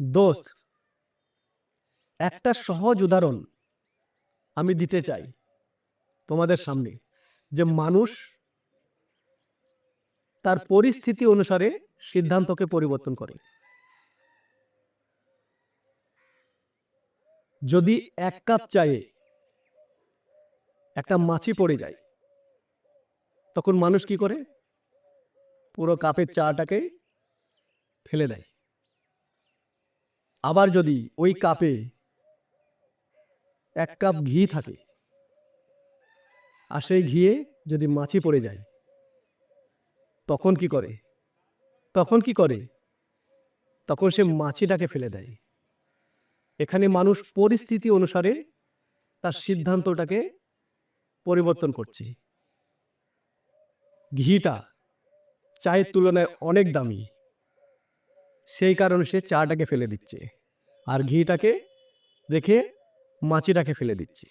দোস্ত একটা সহজ উদাহরণ আমি দিতে চাই তোমাদের সামনে যে মানুষ তার পরিস্থিতি অনুসারে সিদ্ধান্তকে পরিবর্তন করে। যদি এক কাপ চায়ে একটা মাছি পড়ে যায় তখন মানুষ কি করে? পুরো কাপের চাটাকে ফেলে দেয়। আবার যদি ওই কাপে এক কাপ ঘি থাকে আর সেই ঘিয়ে যদি মাছি পড়ে যায়, তখন কি করে? তখন কি করে? তখন সে মাছিটাকে ফেলে দেয়। এখানে মানুষ পরিস্থিতি অনুসারে তার সিদ্ধান্তটাকে পরিবর্তন করছে। ঘিটা চায়ের তুলনায় অনেক দামি। সেই কারণে সে চাটাকে ফেলে দিচ্ছে। আর ঘিটাকে রেখে মাছিটাকে ফেলে দিচ্ছে।